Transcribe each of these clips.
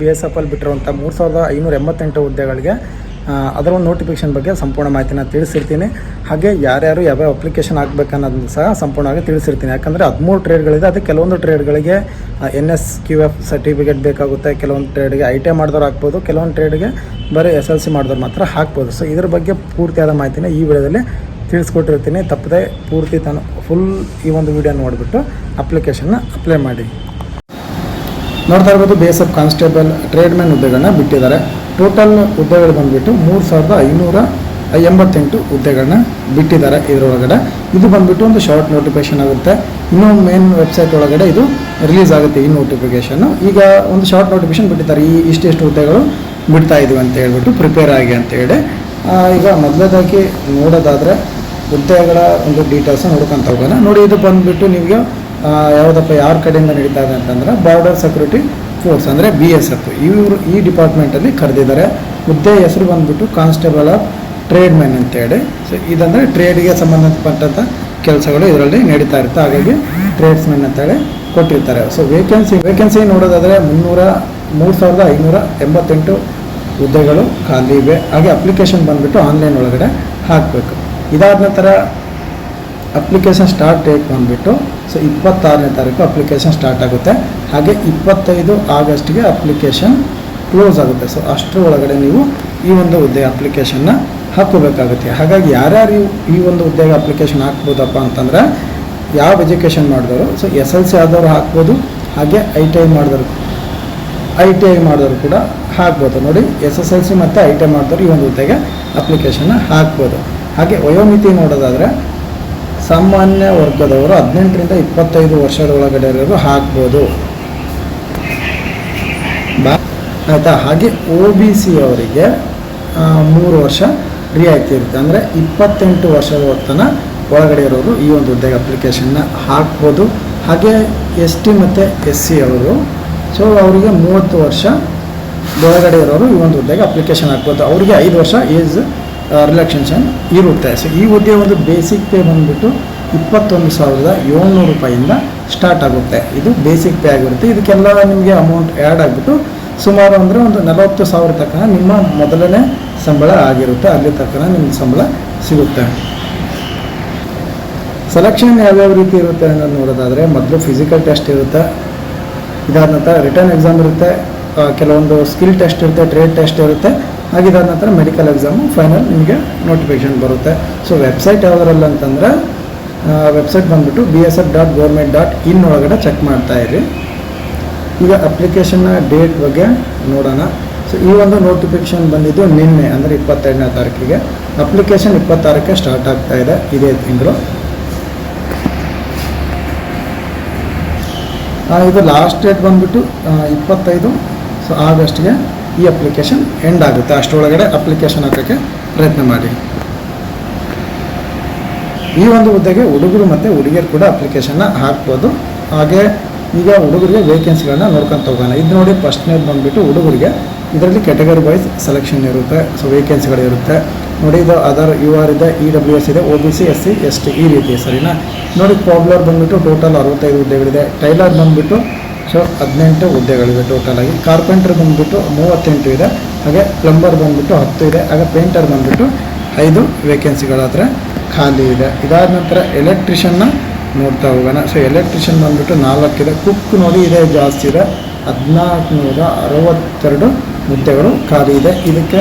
B S F ಅಲ್ಲಿ ಬಿಟ್ಟಿರುವಂಥ ಮೂರು ಸಾವಿರದ ಐನೂರ ಎಂಬತ್ತೆಂಟು ಹುದ್ದೆಗಳಿಗೆ ಅದರ ಒಂದು ನೋಟಿಫಿಕೇಶನ್ ಬಗ್ಗೆ ಸಂಪೂರ್ಣ ಮಾಹಿತಿನ ತಿಳಿಸಿರ್ತೀನಿ. ಹಾಗೆ ಯಾರ್ಯಾರು ಯಾವ್ಯಾವ ಅಪ್ಲಿಕೇಶನ್ ಹಾಕ್ಬೇಕನ್ನೋದನ್ನು ಸಹ ಸಂಪೂರ್ಣವಾಗಿ ತಿಳಿಸಿರ್ತೀನಿ. ಯಾಕಂದರೆ ಹದಿಮೂರು ಟ್ರೇಡ್ಗಳಿದೆ ಅದು ಕೆಲವೊಂದು ಟ್ರೇಡ್ಗಳಿಗೆ N S Q F certificate ಬೇಕಾಗುತ್ತೆ. ಕೆಲವೊಂದು ಟ್ರೇಡ್ಗೆ ಐ ಟಿ ಐ ಮಾಡಿದವ್ರು ಹಾಕ್ಬೋದು. ಕೆಲವೊಂದು ಟ್ರೇಡ್ಗೆ ಬರೀ ಎಸ್ ಎಲ್ ಸಿ ಮಾಡಿದವ್ರು ಮಾತ್ರ ಹಾಕ್ಬೋದು. ಸೊ ಇದ್ರ ಬಗ್ಗೆ ಪೂರ್ತಿಯಾದ ಮಾಹಿತಿನ ಈ ವಿಡಿಯೋದಲ್ಲಿ ತಿಳಿಸ್ಕೊಟ್ಟಿರ್ತೀನಿ. ತಪ್ಪದೆ ಪೂರ್ತಿ ತಾನು ಫುಲ್ ಈ ಒಂದು ವಿಡಿಯೋ ನೋಡಿಬಿಟ್ಟು ಅಪ್ಲಿಕೇಶನ್ನ ಅಪ್ಲೈ ಮಾಡಿ. ನೋಡ್ತಾ ಇರ್ಬೋದು B S F constable tradesman ಹುದ್ದೆಗಳನ್ನ ಬಿಟ್ಟಿದ್ದಾರೆ. ಟೋಟಲ್ ಹುದ್ದೆಗಳು ಬಂದುಬಿಟ್ಟು ಮೂರು ಸಾವಿರದ ಐನೂರ ಎಂಬತ್ತೆಂಟು ಹುದ್ದೆಗಳನ್ನ ಬಿಟ್ಟಿದ್ದಾರೆ ಇದರೊಳಗಡೆ. ಇದು ಬಂದುಬಿಟ್ಟು ಒಂದು ಶಾರ್ಟ್ ನೋಟಿಫಿಕೇಶನ್ ಆಗುತ್ತೆ. ಇನ್ನೂ ಮೇನ್ ವೆಬ್ಸೈಟ್ ಒಳಗಡೆ ಇದು ರಿಲೀಸ್ ಆಗುತ್ತೆ ಈ ನೋಟಿಫಿಕೇಶನ್ನು ಈಗ ಒಂದು ಶಾರ್ಟ್ ನೋಟಿಫಿಕೇಶನ್ ಬಿಟ್ಟಿದ್ದಾರೆ. ಈ ಇಷ್ಟೆಷ್ಟು ಹುದ್ದೆಗಳು ಬಿಡ್ತಾ ಇದೀವಿ ಅಂತ ಹೇಳ್ಬಿಟ್ಟು ಪ್ರಿಪೇರ್ ಆಗಿ ಅಂತ ಹೇಳಿ. ಈಗ ಮೊದಲದಾಗಿ ನೋಡೋದಾದರೆ ಹುದ್ದೆಗಳ ಒಂದು ಡೀಟೇಲ್ಸ್ ನೋಡ್ಕೊಂತ ಹೋಗೋಣ. ನೋಡಿ ಇದು ಬಂದುಬಿಟ್ಟು ನಿಮಗೆ ಯಾವುದಪ್ಪ, ಯಾರ ಕಡೆಯಿಂದ ನಡೀತಾ ಇದೆ ಅಂತಂದ್ರೆ ಬಾರ್ಡರ್ ಸೆಕ್ಯೂರಿಟಿ ಫೋರ್ಸ್ ಅಂದರೆ ಬಿ ಎಸ್ ಎಫ್ ಇವರು ಈ ಡಿಪಾರ್ಟ್ಮೆಂಟಲ್ಲಿ ಕರೆದಿದ್ದಾರೆ. ಹುದ್ದೆ ಹೆಸರು ಬಂದುಬಿಟ್ಟು ಕಾನ್ಸ್ಟೇಬಲ್ ಆಫ್ ಟ್ರೇಡ್ ಮ್ಯಾನ್ ಅಂತೇಳಿ. ಸೊ ಇದಂದರೆ ಟ್ರೇಡ್ಗೆ ಸಂಬಂಧಪಟ್ಟಂಥ ಕೆಲಸಗಳು ಇದರಲ್ಲಿ ನಡೀತಾ ಇರುತ್ತೆ. ಹಾಗಾಗಿ ಟ್ರೇಡ್ಸ್ಮೆನ್ ಅಂತೇಳಿ ಕೊಟ್ಟಿರ್ತಾರೆ. ಸೊ ವೇಕೆನ್ಸಿ ವೇಕೆನ್ಸಿ ನೋಡೋದಾದರೆ ಮುನ್ನೂರ, ಮೂರು ಸಾವಿರದ ಐನೂರ ಎಂಬತ್ತೆಂಟು ಹುದ್ದೆಗಳು ಖಾಲಿ ಇವೆ. ಹಾಗೆ ಅಪ್ಲಿಕೇಶನ್ ಬಂದುಬಿಟ್ಟು ಆನ್ಲೈನ್ ಒಳಗಡೆ ಹಾಕಬೇಕು. ಇದಾದ ನಂತರ ಅಪ್ಲಿಕೇಶನ್ ಸ್ಟಾರ್ಟ್ ಡೇಟ್ ಬಂದುಬಿಟ್ಟು ಸೊ ಇಪ್ಪತ್ತಾರನೇ ತಾರೀಕು ಅಪ್ಲಿಕೇಶನ್ ಸ್ಟಾರ್ಟ್ ಆಗುತ್ತೆ. ಹಾಗೆ ಇಪ್ಪತ್ತೈದು ಆಗಸ್ಟ್ಗೆ ಅಪ್ಲಿಕೇಶನ್ ಕ್ಲೋಸ್ ಆಗುತ್ತೆ. ಸೊ ಅಷ್ಟರ ಒಳಗಡೆ ನೀವು ಈ ಒಂದು ಹುದ್ದೆ ಅಪ್ಲಿಕೇಶನ್ನ ಹಾಕೋಬೇಕಾಗುತ್ತೆ ಹಾಗಾಗಿ ಯಾರ್ಯಾರು ಈ- ಒಂದು ಹುದ್ದೆಗೆ ಅಪ್ಲಿಕೇಶನ್ ಹಾಕ್ಬೋದಪ್ಪ ಅಂತಂದರೆ, ಯಾವ ಎಜುಕೇಷನ್ ಮಾಡಿದವರು ಸೊ ಎಸ್ ಎಲ್ ಸಿ ಆದವರು ಹಾಕ್ಬೋದು, ಹಾಗೆ ಐ ಟಿ ಐ ಮಾಡಿದವರು ಐ ಟಿ ಐ ಮಾಡಿದವರು ಕೂಡ ಹಾಕ್ಬೋದು. ನೋಡಿ ಎಸ್ ಎಸ್ ಎಲ್ ಸಿ ಮತ್ತು ಐ ಟಿ ಐ ಮಾಡಿದವರು ಈ ಒಂದು ಹುದ್ದೆಗೆ ಅಪ್ಲಿಕೇಶನ್ನ ಹಾಕ್ಬೋದು. ಹಾಗೆ ವಯೋಮಿತಿ ನೋಡೋದಾದರೆ ಸಾಮಾನ್ಯ ವರ್ಗದವರು ಹದಿನೆಂಟರಿಂದ ಇಪ್ಪತ್ತೈದು ವರ್ಷದ ಒಳಗಡೆ ಇರೋರು ಹಾಕ್ಬೋದು ಆಯಿತಾ? ಹಾಗೆ ಒ ಬಿ ಸಿ ಅವರಿಗೆ ಮೂರು ವರ್ಷ ರಿಯಾಯಿತಿ ಇರುತ್ತೆ ಅಂದರೆ ಇಪ್ಪತ್ತೆಂಟು ವರ್ಷದ ತನ ಒಳಗಡೆ ಇರೋರು ಈ ಒಂದು ಹುದ್ದೆಗೆ ಅಪ್ಲಿಕೇಶನ್ನ ಹಾಕ್ಬೋದು. ಹಾಗೆ ಎಸ್ ಟಿ ಮತ್ತು ಎಸ್ ಸಿ ಅವರು. ಸೊ ಅವರಿಗೆ ಮೂವತ್ತು ವರ್ಷ ಒಳಗಡೆ ಇರೋರು ಈ ಒಂದು ಹುದ್ದೆಗೆ ಅಪ್ಲಿಕೇಶನ್ ಹಾಕ್ಬೋದು. ಅವರಿಗೆ ಐದು ವರ್ಷ ಏಜ್ ರಿಲ್ಯಾಕ್ಸೇಷನ್ ಇರುತ್ತೆ. ಸೊ ಈ ಹುದ್ದೆ ಒಂದು ಬೇಸಿಕ್ ಪೇ ಬಂದುಬಿಟ್ಟು ಇಪ್ಪತ್ತೊಂದು ಸಾವಿರದ ಏಳ್ನೂರು ರೂಪಾಯಿಂದ ಸ್ಟಾರ್ಟ್ ಆಗುತ್ತೆ. ಇದು ಬೇಸಿಕ್ ಪೇ ಆಗಿರುತ್ತೆ. ಇದಕ್ಕೆಲ್ಲ ನಿಮಗೆ ಅಮೌಂಟ್ ಆ್ಯಡ್ ಆಗಿಬಿಟ್ಟು ಸುಮಾರು ಅಂದರೆ ಒಂದು ನಲವತ್ತು ಸಾವಿರ ತನಕ ನಿಮ್ಮ ಮೊದಲನೇ ಸಂಬಳ ಆಗಿರುತ್ತೆ. ಅಲ್ಲಿ ತನಕ ನಿಮಗೆ ಸಂಬಳ ಸಿಗುತ್ತೆ. ಸೆಲೆಕ್ಷನ್ ಯಾವ್ಯಾವ ರೀತಿ ಇರುತ್ತೆ ಅನ್ನೋದು ನೋಡೋದಾದರೆ ಮೊದಲು ಫಿಸಿಕಲ್ ಟೆಸ್ಟ್ ಇರುತ್ತೆ. ಇದಾದ ನಂತರ ರಿಟರ್ನ್ ಎಕ್ಸಾಮ್ ಇರುತ್ತೆ. ಕೆಲವೊಂದು ಸ್ಕಿಲ್ ಟೆಸ್ಟ್ ಇರುತ್ತೆ ಟ್ರೇಡ್ ಟೆಸ್ಟ್ ಇರುತ್ತೆ. ಹಾಗೆ ಇದಾದ ನಂತರ ಮೆಡಿಕಲ್ ಎಕ್ಸಾಮು ಫೈನಲ್ ನಿಮಗೆ ನೋಟಿಫಿಕೇಶನ್ ಬರುತ್ತೆ. ಸೊ ವೆಬ್ಸೈಟ್ ಯಾವುದರಲ್ಲ ಅಂತಂದರೆ ವೆಬ್ಸೈಟ್ ಬಂದುಬಿಟ್ಟು B S F dot government dot in ಒಳಗಡೆ ಚೆಕ್ ಇರಿ ಈಗ ಅಪ್ಲಿಕೇಶನ್ನ ಡೇಟ್ ಬಗ್ಗೆ ನೋಡೋಣ. ಸೊ ಈ ಒಂದು ನೋಟಿಫಿಕೇಶನ್ ಬಂದಿದ್ದು ನಿನ್ನೆ, ಅಂದರೆ ಇಪ್ಪತ್ತೆರಡನೇ ತಾರೀಕಿಗೆ. ಅಪ್ಲಿಕೇಶನ್ ಇಪ್ಪತ್ತಾರಕ್ಕೆ ಸ್ಟಾರ್ಟ್ ಆಗ್ತಾ ಇದೆ. ಇದೇ ತಿಂಗಳು. ಇದು ಲಾಸ್ಟ್ ಡೇಟ್ ಬಂದುಬಿಟ್ಟು ಇಪ್ಪತ್ತೈದು. ಸೊ ಆಗಸ್ಟ್ಗೆ ಈ ಅಪ್ಲಿಕೇಶನ್ ಎಂಡ್ ಆಗುತ್ತೆ. ಅಷ್ಟರೊಳಗಡೆ ಅಪ್ಲಿಕೇಶನ್ ಹಾಕೋಕ್ಕೆ ಪ್ರಯತ್ನ ಮಾಡಿ. ಈ ಒಂದು ಹುದ್ದೆಗೆ ಹುಡುಗರು ಮತ್ತು ಹುಡುಗಿಯರು ಕೂಡ ಅಪ್ಲಿಕೇಶನ್ನ ಹಾಕ್ಬೋದು. ಹಾಗೆ ಈಗ ಹುಡುಗರಿಗೆ ವೇಕೆನ್ಸಿಗಳನ್ನ ನೋಡ್ಕೊಂತ ಹೋಗೋಣ. ಇದು ನೋಡಿ ಫಸ್ಟ್ನೇದು ಬಂದುಬಿಟ್ಟು ಹುಡುಗರಿಗೆ ಇದರಲ್ಲಿ ಕೆಟಗರಿ ವೈಸ್ ಸೆಲೆಕ್ಷನ್ ಇರುತ್ತೆ. ಸೊ ವೇಕೆನ್ಸಿಗಳು ಇರುತ್ತೆ. ನೋಡಿ ಇದು ಅದರ್ ಯು ಆರ್ ಇದೆ ಇ ಡಬ್ಲ್ಯೂ ಎಸ್ ಇದೆ O B C S C S T ಈ ರೀತಿ ಸರಿನಾ? ನೋಡಿ ಪಾಬ್ಲರ್ ಬಂದುಬಿಟ್ಟು ಟೋಟಲ್ ಅರವತ್ತೈದು ಹುದ್ದೆಗಳಿದೆ. ಟೈಲರ್ ಬಂದುಬಿಟ್ಟು ಸೊ ಹದಿನೆಂಟು ಹುದ್ದೆಗಳಿವೆ ಟೋಟಲಾಗಿ ಕಾರ್ಪೆಂಟರ್ ಬಂದುಬಿಟ್ಟು ಮೂವತ್ತೆಂಟು ಇದೆ. ಹಾಗೆ ಪ್ಲಂಬರ್ ಬಂದುಬಿಟ್ಟು ಹತ್ತು ಇದೆ. ಹಾಗೆ ಪೇಂಟರ್ ಬಂದುಬಿಟ್ಟು ಐದು ವೇಕೆನ್ಸಿಗಳಾದರೆ ಖಾಲಿ ಇದೆ. ಇದಾದ ನಂತರ ಎಲೆಕ್ಟ್ರಿಷನ್ನ ನೋಡ್ತಾ ಹೋಗೋಣ. ಸೊ ಎಲೆಕ್ಟ್ರಿಷಿಯನ್ ಬಂದುಬಿಟ್ಟು ಇದೆ. ಕುಕ್ ನೋಡಿ ಇದೆ ಜಾಸ್ತಿ ಇದೆ. ಹದಿನಾಲ್ಕು ನೂರ ಅರವತ್ತೆರಡು ಹುದ್ದೆಗಳು ಖಾಲಿ ಇದೆ. ಇದಕ್ಕೆ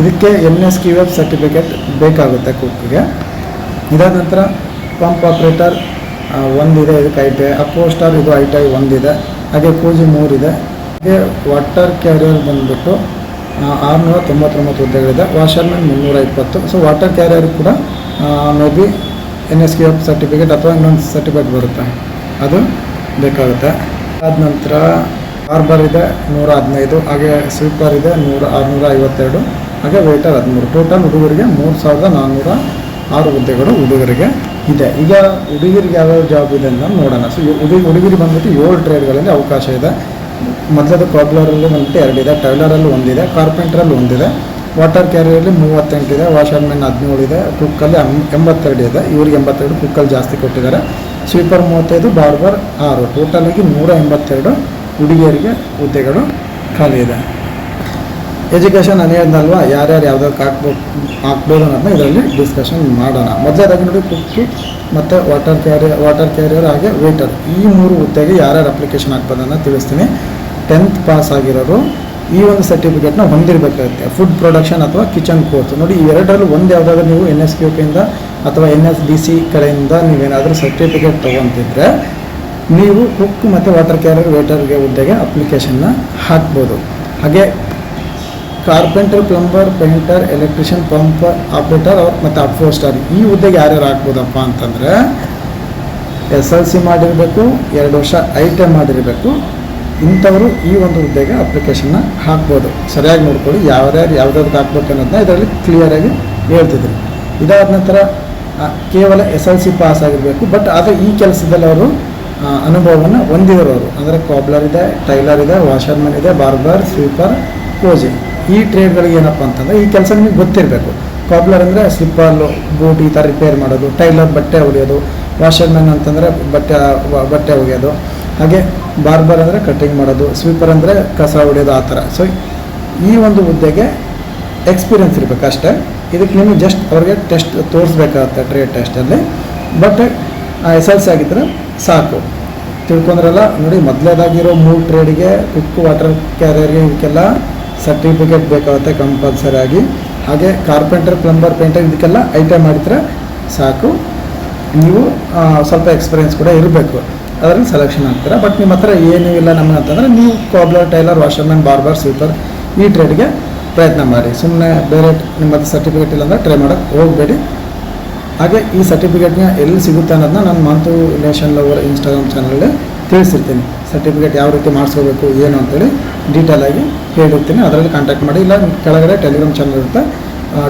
ಇದಕ್ಕೆ M S Q F certificate ಬೇಕಾಗುತ್ತೆ ಕುಕ್ಗೆ ಇದಾದ ನಂತರ ಪಂಪ್ ಆಪ್ರೇಟರ್ ಒಂದಿದೆ ಇದಕ್ಕೆ ಐ ಟಿ ಐ ಅಪೋಸ್ಟಾರ್ ಇದು ಐ ಟಿ ಐ ಒಂದಿದೆ. ಹಾಗೆ ಕೂಜಿ ಮೂರಿದೆ. ಹಾಗೆ ವಾಟರ್ ಕ್ಯಾರಿಯರ್ ಬಂದುಬಿಟ್ಟು ಆರುನೂರ ತೊಂಬತ್ತೊಂಬತ್ತು ಹುದ್ದೆಗಳಿದೆ ವಾಷರ್ಮನ್ ಮುನ್ನೂರ ಇಪ್ಪತ್ತು. ಸೊ ವಾಟರ್ ಕ್ಯಾರಿಯರ್ ಕೂಡ maybe N S K F certificate ಅಥವಾ ಇನ್ನೊಂದು ಸರ್ಟಿಫಿಕೇಟ್ ಬರುತ್ತೆ. ಅದು ಬೇಕಾಗುತ್ತೆ. ಆದ ನಂತರ ಹಾರ್ಬರ್ ಇದೆ, ನೂರ ಹದಿನೈದು. ಹಾಗೆ ಸ್ವೀಪರ್ ಇದೆ, ನೂರ, ಆರುನೂರ ಐವತ್ತೆರಡು. ಹಾಗೆ ವೇಟರ್ ಹದಿಮೂರು. ಟೋಟಲ್ ಹುಡುಗರಿಗೆ ಮೂರು ಸಾವಿರದ ನಾನ್ನೂರ ಆರು ಹುದ್ದೆಗಳು ಹುಡುಗರಿಗೆ ಇದೆ. ಈಗ ಹುಡುಗಿರಿಗೆ ಯಾವ್ಯಾವ ಜಾಬ್ ಇದೆ ಅಂತ ನೋಡೋಣ. ಸೊ ಹುಡುಗಿ ಹುಡುಗಿರಿಗೆ ಬಂದ್ಬಿಟ್ಟು ಏಳು ಟ್ರೇಡ್ಗಳಲ್ಲಿ ಅವಕಾಶ ಇದೆ. ಮೊದಲದು ಕಾಬ್ಲರಲ್ಲಿ ಬಂದ್ಬಿಟ್ಟು ಎರಡಿದೆ ಟೈಲರಲ್ಲಿ ಒಂದಿದೆ ಕಾರ್ಪೆಂಟ್ರಲ್ಲಿ ಒಂದಿದೆ ವಾಟರ್ ಕ್ಯಾರಿಯಲ್ಲಿ ಮೂವತ್ತೆಂಟಿದೆ ವಾಷರ್ಮೆನ್ ಹದಿನೇಳು ಇದೆ. ಕುಕ್ಕಲ್ಲಿ ಎಂಬತ್ತೆರಡು ಇದೆ. ಇವ್ರಿಗೆ ಎಂಬತ್ತೆರಡು ಕುಕ್ಕಲ್ಲಿ ಜಾಸ್ತಿ ಕೊಟ್ಟಿದ್ದಾರೆ. ಸ್ವೀಪರ್ ಮೂವತ್ತೈದು ಬಾರ್ಬರ್ ಆರು. ಟೋಟಲಾಗಿ ನೂರ ಎಂಬತ್ತೆರಡು ಹುಡುಗಿಯರಿಗೆ ಹುದ್ದೆಗಳು ಖಾಲಿ ಇದೆ. ಎಜುಕೇಷನ್ ನಾನು ಹೇಳ್ದಲ್ವಾ ಯಾರ್ಯಾರು ಯಾವ್ದಕ್ಕೆ ಹಾಕ್ಬೇಕು ಹಾಕ್ಬೋದು ಅನ್ನೋದನ್ನ ಇದರಲ್ಲಿ ಡಿಸ್ಕಷನ್ ಮಾಡೋಣ. ಮೊದಲೇದಾಗಿ ನೋಡಿ ಕುಕ್ಕು ಮತ್ತು ವಾಟರ್ ಕ್ಯಾರಿಯರ್ ವಾಟರ್ ಕ್ಯಾರಿಯರ್ ಹಾಗೆ ವೇಟರ್ ಈ ಮೂರು ಹುದ್ದೆಗೆ ಯಾರ್ಯಾರು ಅಪ್ಲಿಕೇಶನ್ ಹಾಕ್ಬೋದನ್ನು ತಿಳಿಸ್ತೀನಿ. ಟೆಂತ್ ಪಾಸ್ ಆಗಿರೋರು ಈ ಒಂದು ಸರ್ಟಿಫಿಕೇಟ್ನ ಹೊಂದಿರಬೇಕಾಗುತ್ತೆ. ಫುಡ್ ಪ್ರೊಡಕ್ಷನ್ ಅಥವಾ ಕಿಚನ್ ಕೋರ್ಸ್ ನೋಡಿ, ಈ ಎರಡರಲ್ಲಿ ಒಂದು ಯಾವುದಾದ್ರೂ ನೀವು ಎನ್ ಎಸ್ ಕ್ಯೂ ಪಿಯಿಂದ ಅಥವಾ ಎನ್ ಎಸ್ ಡಿ ಸಿ ಕಡೆಯಿಂದ ನೀವೇನಾದರೂ ಸರ್ಟಿಫಿಕೇಟ್ ತೊಗೊತಿದ್ರೆ ನೀವು ಕುಕ್ ಮತ್ತು ವಾಟರ್ ಕ್ಯಾರಿಯರ್ ವೇಟರ್ಗೆ ಹುದ್ದೆಗೆ ಅಪ್ಲಿಕೇಶನ್ನ ಹಾಕ್ಬೋದು. ಹಾಗೆ carpenter, plumber, painter, electrician, pump, operator ಅವ್ರು ಮತ್ತು ಅಪ್ ಸ್ಟಾರ್. ಈ ಹುದ್ದೆಗೆ ಯಾರ್ಯಾರು ಹಾಕ್ಬೋದಪ್ಪ ಅಂತಂದರೆ ಎಸ್ ಎಲ್ ಸಿ ಮಾಡಿರಬೇಕು, ಎರಡು ವರ್ಷ ಐ ಟಿ ಮಾಡಿರಬೇಕು. ಇಂಥವರು ಈ ಒಂದು ಹುದ್ದೆಗೆ ಅಪ್ಲಿಕೇಶನ್ನ ಹಾಕ್ಬೋದು. ಸರಿಯಾಗಿ ನೋಡ್ಕೊಳ್ಳಿ, ಯಾರ್ಯಾರು ಯಾವ್ದಾದ್ರು ಹಾಕ್ಬೇಕು ಅನ್ನೋದನ್ನ ಇದರಲ್ಲಿ ಕ್ಲಿಯರಾಗಿ ಹೇಳ್ತಿದ್ರು. ಇದಾದ ನಂತರ ಕೇವಲ ಎಸ್ ಎಲ್ ಸಿ ಪಾಸ್ ಆಗಿರಬೇಕು ಬಟ್ ಆದರೆ ಈ ಕೆಲಸದಲ್ಲಿ ಅವರು ಅನುಭವವನ್ನು ಹೊಂದಿರೋರು. ಅಂದರೆ ಕಾಬ್ಲರ್ ಇದೆ ಟೈಲರ್ ಇದೆ ವಾಷರ್ಮನ್ ಇದೆ ಬಾರ್ಬರ್ ಸ್ವೀಪರ್ ಕೋಜಿ ಈ ಟ್ರೇಡ್ಗಳಿಗೆ ಏನಪ್ಪ ಅಂತಂದರೆ ಈ ಕೆಲಸ ನಿಮಗೆ ಗೊತ್ತಿರಬೇಕು. ಕಾಬ್ಲರ್ ಅಂದರೆ ಸ್ಲಿಪ್ಪಲ್ಲು ಬೂಟ್ ಈ ಥರ ರಿಪೇರ್ ಮಾಡೋದು ಟೈಲರ್ ಬಟ್ಟೆ ಹೊಲಿಯೋದು ವಾಷರ್ಮ್ಯಾನ್ ಅಂತಂದರೆ ಬಟ್ಟೆ ಬಟ್ಟೆ ಒಗೆಯೋದು. ಹಾಗೆ ಬಾರ್ಬರ್ ಅಂದರೆ ಕಟ್ಟಿಂಗ್ ಮಾಡೋದು ಸ್ವೀಪರ್ ಅಂದರೆ ಕಸ ಹೊಡೆಯೋದು ಆ ಥರ ಸೊ ಈ ಒಂದು ಹುದ್ದೆಗೆ ಎಕ್ಸ್ಪೀರಿಯನ್ಸ್ ಇರಬೇಕು ಅಷ್ಟೇ. ಇದಕ್ಕೆ ನಿಮಗೆ ಜಸ್ಟ್ ಅವ್ರಿಗೆ ಟೆಸ್ಟ್ ತೋರಿಸ್ಬೇಕಾಗತ್ತೆ ಟ್ರೇಡ್ ಟೆಸ್ಟಲ್ಲಿ ಬಟ್ ಎಸ್ ಎಲ್ ಸಿ ಆಗಿದ್ದರೆ ಸಾಕು. ತಿಳ್ಕೊಂಡ್ರಲ್ಲ, ನೋಡಿ ಮೊದಲೇದಾಗಿರೋ ಮೂರು ಟ್ರೇಡಿಗೆ ಕುಕ್ಕು ವಾಟರ್ ಕ್ಯಾರಿಯರ್ಗೆ ಇದಕ್ಕೆಲ್ಲ ಸರ್ಟಿಫಿಕೇಟ್ ಬೇಕಾಗುತ್ತೆ ಕಂಪಲ್ಸರಿ ಆಗಿ. ಹಾಗೆ ಕಾರ್ಪೆಂಟರ್ ಪ್ಲಂಬರ್ ಪೇಂಟರ್ ಇದಕ್ಕೆಲ್ಲ ಐಟಮ್ ಮಾಡಿದ್ರೆ ಸಾಕು. ನೀವು ಸ್ವಲ್ಪ ಎಕ್ಸ್ಪೀರಿಯನ್ಸ್ ಕೂಡ ಇರಬೇಕು. ಅದರಲ್ಲಿ ಸೆಲೆಕ್ಷನ್ ಆಗ್ತೀರಾ. ಬಟ್ ನಿಮ್ಮ ಹತ್ರ ಏನೂ ಇಲ್ಲ ನಮ್ಮ ಅಂತಂದರೆ ನೀವು cobbler tailor washerman barber sweeper ಈ ಟ್ರೇಡ್ಗೆ ಪ್ರಯತ್ನ ಮಾಡಿ. ಸುಮ್ಮನೆ ಬೇರೆ ನಿಮ್ಮ ಹತ್ರ ಸರ್ಟಿಫಿಕೇಟ್ ಇಲ್ಲ ಅಂದರೆ ಟ್ರೈ ಮಾಡೋಕ್ಕೆ ಹೋಗಬೇಡಿ. ಹಾಗೆ ಈ ಸರ್ಟಿಫಿಕೇಟ್ನ ಎಲ್ಲಿ ಸಿಗುತ್ತೆ ಅನ್ನೋದನ್ನ ನಾನು ಮಂತು ನೇಷನ್ ಲವರ್ ಇನ್ಸ್ಟಾಗ್ರಾಮ್ ಚಾನಲಲ್ಲಿ ತಿಳಿಸಿರ್ತೀನಿ. ಸರ್ಟಿಫಿಕೇಟ್ ಯಾವ ರೀತಿ ಮಾಡಿಸ್ಕೋಬೇಕು, ಏನು ಅಂತೇಳಿ. ಡೀಟೇಲ್ ಆಗಿ ಹೇಳಿರ್ತೀನಿ ಅದರಲ್ಲಿ ಕಾಂಟ್ಯಾಕ್ಟ್ ಮಾಡಿ, ಇಲ್ಲ ಕೆಳಗಡೆ ಟೆಲಿಗ್ರಾಮ್ ಚಾನಲ್ ಇರುತ್ತೆ.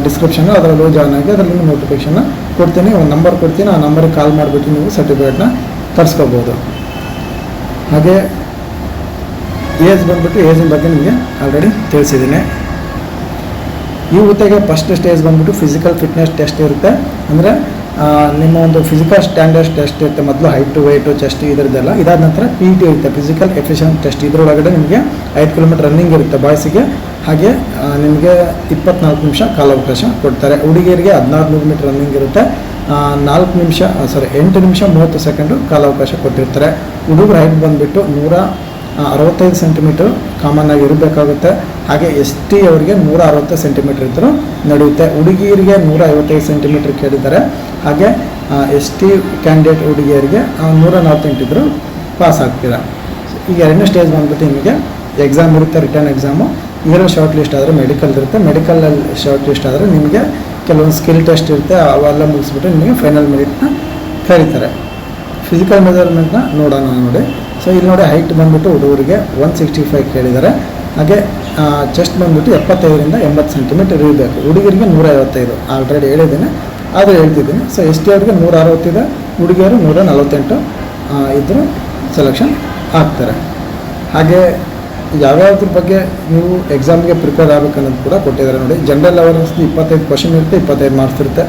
ಡಿಸ್ಕ್ರಿಪ್ಷನ್ ಅದರಲ್ಲಿ ಜಾಯ್ನ್ ಆಗಿ ಅದರಲ್ಲಿ ನೋಟಿಫಿಕೇಷನ್ನ ಕೊಡ್ತೀನಿ. ಒಂದು ನಂಬರ್ ಕೊಡ್ತೀನಿ, ಆ ನಂಬರ್ಗೆ ಕಾಲ್ ಮಾಡಿಬಿಟ್ಟು ನೀವು ಸರ್ಟಿಫಿಕೇಟ್ನ ತರಿಸ್ಕೋಬೋದು. ಹಾಗೆ ಏಜ್ ಬಂದ್ಬಿಟ್ಟು ಏಜಿನ ಬಗ್ಗೆ ನಿಮಗೆ ಆಲ್ರೆಡಿ ತಿಳಿಸಿದ್ದೀನಿ. ಈ ಹುದ್ದೆಗೆ ಫಸ್ಟ್ ಸ್ಟೇಜ್ ಬಂದ್ಬಿಟ್ಟು ಫಿಸಿಕಲ್ ಫಿಟ್ನೆಸ್ ಟೆಸ್ಟ್ ಇರುತ್ತೆ. ಅಂದರೆ ನಿಮ್ಮ ಒಂದು ಫಿಸಿಕಲ್ ಸ್ಟ್ಯಾಂಡರ್ಡ್ ಟೆಸ್ಟ್ ಇರುತ್ತೆ ಮೊದಲು ಹೈಟು ವೆಯ್ಟು ಚೆಸ್ಟ್ ಇದರದ್ದೆಲ್ಲ. ಇದಾದ ನಂತರ ಪಿ ಟಿ ಇರುತ್ತೆ ಫಿಸಿಕಲ್ ಎಫಿಷಿಯಂಟ್ ಟೆಸ್ಟ್ ಇದರೊಳಗಡೆ ನಿಮಗೆ ಐದು ಕಿಲೋಮೀಟರ್ ರನ್ನಿಂಗ್ ಇರುತ್ತೆ ಬಾಯ್ಸಿಗೆ ಹಾಗೆ ನಿಮಗೆ ಇಪ್ಪತ್ನಾಲ್ಕು ನಿಮಿಷ ಕಾಲಾವಕಾಶ ಕೊಡ್ತಾರೆ. ಹುಡುಗಿಯರಿಗೆ ಹದಿನಾರು ನೂರು ಮೀಟರ್ ರನ್ನಿಂಗ್ ಇರುತ್ತೆ ನಾಲ್ಕು ನಿಮಿಷ ಸಾರಿ ಎಂಟು ನಿಮಿಷ ಮೂವತ್ತು ಸೆಕೆಂಡು ಕಾಲಾವಕಾಶ ಕೊಟ್ಟಿರ್ತಾರೆ. ಹುಡುಗರ ಹೈಟ್ ಬಂದುಬಿಟ್ಟು ನೂರ ಅರವತ್ತೈದು ಸೆಂಟಿಮೀಟ್ರ್ ಕಾಮನ್ ಆಗಿ ಇರಬೇಕಾಗುತ್ತೆ. ಹಾಗೆ ಎಸ್ ಟಿ ಅವರಿಗೆ ನೂರ ಅರವತ್ತು ಸೆಂಟಿಮೀಟ್ರ್ ಇದ್ದರೂ ನಡೆಯುತ್ತೆ. ಹುಡುಗಿಯರಿಗೆ ನೂರ ಐವತ್ತೈದು ಸೆಂಟಿಮೀಟ್ರ್ ಕೇಳಿದ್ದಾರೆ. ಹಾಗೆ ಎಸ್ ಟಿ ಕ್ಯಾಂಡಿಡೇಟ್ ಹುಡುಗಿಯರಿಗೆ ನೂರ ನಲವತ್ತೆಂಟಿದ್ರು ಪಾಸ್ ಆಗ್ತೀರಾ. ಈಗ ಎರಡನೇ ಸ್ಟೇಜ್ ಬಂದ್ಬಿಟ್ಟು ನಿಮಗೆ ಎಕ್ಸಾಮ್ ಇರುತ್ತೆ ರಿಟರ್ನ್ ಎಕ್ಸಾಮು ಇದರಲ್ಲಿ ಶಾರ್ಟ್ ಲಿಸ್ಟ್ ಆದರೆ ಮೆಡಿಕಲ್ ಇರುತ್ತೆ. ಮೆಡಿಕಲಲ್ಲಿ ಶಾರ್ಟ್ ಲಿಸ್ಟ್ ಆದರೆ ನಿಮಗೆ ಕೆಲವೊಂದು ಸ್ಕಿಲ್ ಟೆಸ್ಟ್ ಇರುತ್ತೆ. ಅವೆಲ್ಲ ಮುಗಿಸ್ಬಿಟ್ಟು ನಿಮಗೆ ಫೈನಲ್ ಮೆರಿಟ್ನ ಕರೀತಾರೆ. ಫಿಸಿಕಲ್ ಮೆಜರ್ಮೆಂಟ್ನ ನೋಡೋಣ ನೋಡಿ. ಸೊ ಇಲ್ಲಿ ನೋಡಿ ಹೈಟ್ ಬಂದ್ಬಿಟ್ಟು ಹುಡುಗರಿಗೆ ಒನ್ ಸಿಕ್ಸ್ಟಿ ಫೈವ್ ಕೇಳಿದ್ದಾರೆ. ಹಾಗೆ ಚೆಸ್ಟ್ ಬಂದ್ಬಿಟ್ಟು ಎಪ್ಪತ್ತೈದರಿಂದ ಎಂಬತ್ತು ಸೆಂಟಿಮೀಟರ್ ಇರಬೇಕು. ಹುಡುಗರಿಗೆ ನೂರ ಐವತ್ತೈದು ಆಲ್ರೆಡಿ ಹೇಳಿದ್ದೀನಿ. ಆದರೆ ಹೇಳ್ತಿದ್ದೀನಿ. ಸೊ ಎಸ್ ಟಿ ಅವ್ರಿಗೆ ನೂರ ಅರವತ್ತಿದೆ ಹುಡುಗಿಯರು ನೂರ ನಲವತ್ತೆಂಟು ಇದ್ದರೂ ಸೆಲೆಕ್ಷನ್ ಆಗ್ತಾರೆ. ಹಾಗೆ ಯಾವ್ಯಾವ್ದ್ರ ಬಗ್ಗೆ ನೀವು ಎಕ್ಸಾಮ್ಗೆ ಪ್ರಿಪೇರ್ ಆಗಬೇಕನ್ನೋದು ಕೂಡ ಕೊಟ್ಟಿದ್ದಾರೆ ನೋಡಿ. ಜನರಲ್ ಅವೇರ್ನೆಸ್ ಇಪ್ಪತ್ತೈದು ಕ್ವಶನ್ ಇರುತ್ತೆ, ಇಪ್ಪತ್ತೈದು ಮಾರ್ಕ್ಸ್ ಇರುತ್ತೆ.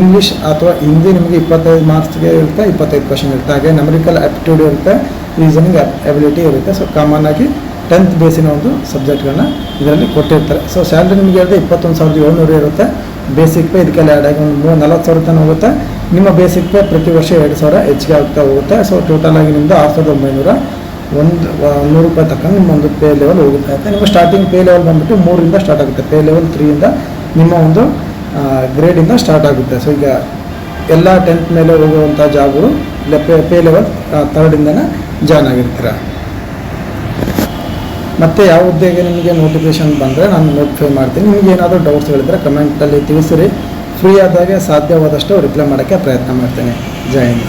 ಇಂಗ್ಲೀಷ್ ಅಥವಾ ಹಿಂದಿ ನಿಮಗೆ ಇಪ್ಪತ್ತೈದು ಮಾರ್ಕ್ಸ್ಗೆ ಇರುತ್ತೆ, ಇಪ್ಪತ್ತೈದು ಕ್ವಶನ್ ಇರುತ್ತೆ. ಹಾಗೆ ನಮರಿಕಲ್ ಆಪ್ಟಿಟ್ಯೂಡ್ ಇರುತ್ತೆ ರೀಸನಿಂಗ್ ಎಬಿಲಿಟಿ ಇರುತ್ತೆ. ಸೊ ಕಾಮನ್ ಆಗಿ ಟೆಂತ್ ಬೇಸಿನ ಒಂದು ಸಬ್ಜೆಕ್ಟ್ಗಳನ್ನ ಇದರಲ್ಲಿ ಕೊಟ್ಟಿರ್ತಾರೆ. ಸೊ ಸ್ಯಾಲ್ರಿ ನಿಮಗೆ ಹೇಳಿದ್ರೆ ಇಪ್ಪತ್ತೊಂದು ಸಾವಿರದ ಏಳ್ನೂರು ಇರುತ್ತೆ. ಬೇಸಿಕ್ ಪೇ ಇದಕ್ಕೆಲ್ಲ ಆ್ಯಡ್ ಆಗಿ ಒಂದು ಮೂರು ನಲ್ವತ್ತು ಸಾವಿರ ತನಕ ಹೋಗುತ್ತೆ. ನಿಮ್ಮ ಬೇಸಿಕ್ ಪೇ ಪ್ರತಿ ವರ್ಷ ಎರಡು ಸಾವಿರ ಹೆಚ್ಚಿಗೆ ಆಗ್ತಾ ಹೋಗುತ್ತೆ. ಸೊ ಟೋಟಲ್ ಆಗಿ ನಿಮ್ಮದು ಆರು ಸಾವಿರದ ಒಂಬೈನೂರ ಒಂದು ನೂರು ರೂಪಾಯಿ ತಕ್ಕಂಗೆ ನಿಮ್ಮ ಒಂದು ಪೇ ಲೆವೆಲ್ ಹೋಗುತ್ತೆ. ಆಯಿತಾ ನಿಮ್ಮ ಸ್ಟಾರ್ಟಿಂಗ್ ಪೇ ಲೆವೆಲ್ ಬಂದುಬಿಟ್ಟು ಮೂರಿಂದ ಸ್ಟಾರ್ಟ್ ಆಗುತ್ತೆ. ಪೇ ಲೆವೆಲ್ ತ್ರೀಯಿಂದ ನಿಮ್ಮ ಒಂದು ಗ್ರೇಡಿಂದ ಸ್ಟಾರ್ಟ್ ಆಗುತ್ತೆ. ಸೊ ಈಗ ಎಲ್ಲ ಟೆಂತ್ ಮೇಲೆ ಹೋಗುವಂಥ ಜಾಬ್ಗಳು ಪೇ ಪೇ ಲೆವೆಲ್ ತರ್ಡಿಂದನೇ ಜಾಯ್ನ್ ಆಗಿರ್ತೀರ. ಮತ್ತು ಯಾವ ಹುದ್ದೆಗೆ ನಿಮಗೆ ನೋಟಿಫಿಕೇಶನ್ ಬಂದರೆ ನಾನು ನೋಟಿಫೈ ಮಾಡ್ತೀನಿ. ನಿಮಗೆ ಏನಾದರೂ ಡೌಟ್ಸ್ ಹೇಳಿದರೆ ಕಮೆಂಟಲ್ಲಿ ತಿಳಿಸಿರಿ. ಫ್ರೀ ಆದಾಗೆ ಸಾಧ್ಯವಾದಷ್ಟು ರಿಪ್ಲೈ ಮಾಡೋಕ್ಕೆ ಪ್ರಯತ್ನ ಮಾಡ್ತೇನೆ. ಜೈ ಹಿಂದ್.